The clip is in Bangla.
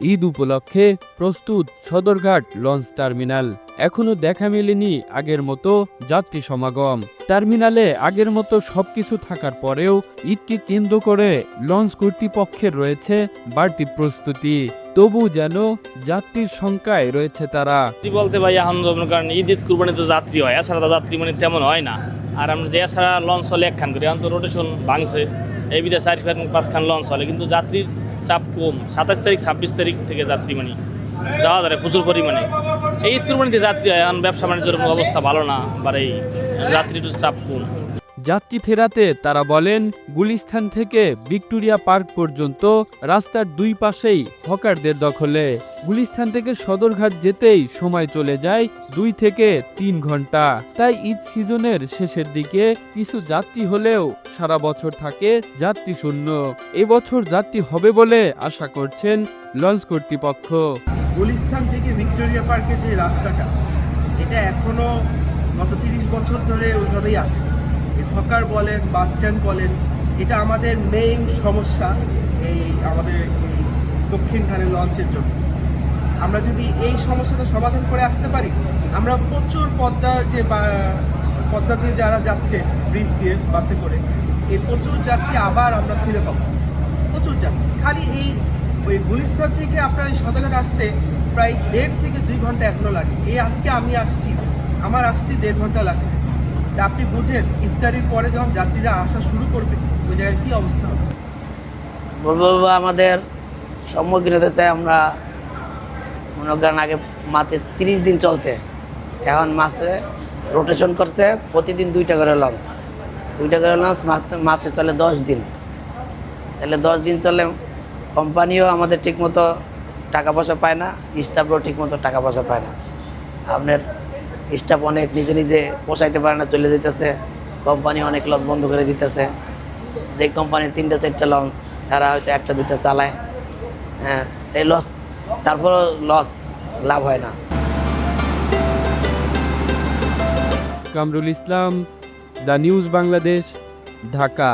ঈদ উপলক্ষে প্রস্তুত সদরঘাট লঞ্চ টার্মিনাল। এখনও দেখা মেলেনি আগের মতো যাত্রী সমাগম। টার্মিনালে আগের মতো সবকিছু থাকার পরেও ঈদকে কেন্দ্র করে লঞ্চ কর্তৃপক্ষের রয়েছে বাড়তি প্রস্তুতি। তবু যেন যাত্রীর সংখ্যায় রয়েছে তারা। বলতে ভাই মনে করেন ঈদ ঈদ কুরবানি তো যাত্রী হয়, এছাড়া তো যাত্রী মানে তেমন হয় না। আর আমরা যে এছাড়া লঞ্চ হলে একখান করি, এখন তো রোটেশন ভাঙছে। এই বিধে চার পাঁচখান লঞ্চ হলে, কিন্তু যাত্রীর চাপ কম। সাতাশ তারিখ, ছাব্বিশ তারিখ থেকে যাত্রী মানে যাওয়া ধরে প্রচুর পরিমাণে। এই ঈদ কুরবানিতে যাত্রী ব্যবসা বাণিজ্যের অবস্থা ভালো না বা এই যাত্রীর চাপ কম। যাত্রী ফেরাতে তারা বলেন, গুলিস্থান থেকে ভিক্টোরিয়া পার্ক পর্যন্ত রাস্তার দুই পাশেই হকারদের দখলে। গুলিস্থান থেকে সদরঘাট যেতেই সময় চলে যায় দুই থেকে তিন ঘণ্টা। তাই ঈদ সিজনের শেষের দিকে কিছু যাত্রী হলেও সারা বছর থাকে যাত্রী শূন্য। এবছর যাত্রী হবে বলে আশা করছেন লঞ্চ কর্তৃপক্ষ। গুলিস্থান থেকে ভিক্টোরিয়া পার্কের যে রাস্তাটা, এটা এখনও গত তিরিশ বছর ধরে ওইভাবেই আছে। হকার বলেন বাস স্ট্যান্ড বলেন, এটা আমাদের মেইন সমস্যা এই আমাদের এই দক্ষিণখানে লঞ্চের জন্য। আমরা যদি এই সমস্যাটা সমাধান করে আসতে পারি, আমরা প্রচুর পদ্মার যে পদ্মা দিয়ে যারা যাচ্ছে ব্রিজ দিয়ে বাসে করে, এই প্রচুর যাত্রী আবার আমরা ফিরে পাবো। প্রচুর যাত্রী। খালি এই, ওই গুলিস্তান থেকে আপনার এই সদরঘাট আসতে প্রায় দেড় থেকে দুই ঘণ্টা এখনও লাগে। এই আজকে আমি আসছি, আমার আসতে দেড় ঘণ্টা লাগছে। তা আপনি বুঝেন, ইফতারির পরে যখন যাত্রীরা আসা শুরু করবে, ওই জায়গায় কী অবস্থা হবে? বলব আমাদের সম্মুখীন হতে চাই আমরা, মনে করেন আগে মাসে তিরিশ দিন চলতে। এখন মাসে রোটেশন করছে, প্রতিদিন দুইটা করে লঞ্চ দুইটা করে লঞ্চ মাসে চলে দশ দিন। তাহলে দশ দিন চলে কোম্পানিও আমাদের ঠিকমতো টাকা পয়সা পায় না স্টাফরাও ঠিকমতো টাকা পয়সা পায় না। আপনার স্টাফ অনেক নিজে নিজে পোষাইতে পারে না, চলে যেতেছে কোম্পানি অনেক লঞ্চ বন্ধ করে দিতেছে। যে কোম্পানির তিনটা, চারটা লঞ্চ তারা হয়তো একটা, দুইটা চালায়। হ্যাঁ এই লস তারপরও লস লাভ হয় না। Kamrul Islam, the news Bangladesh, Dhaka.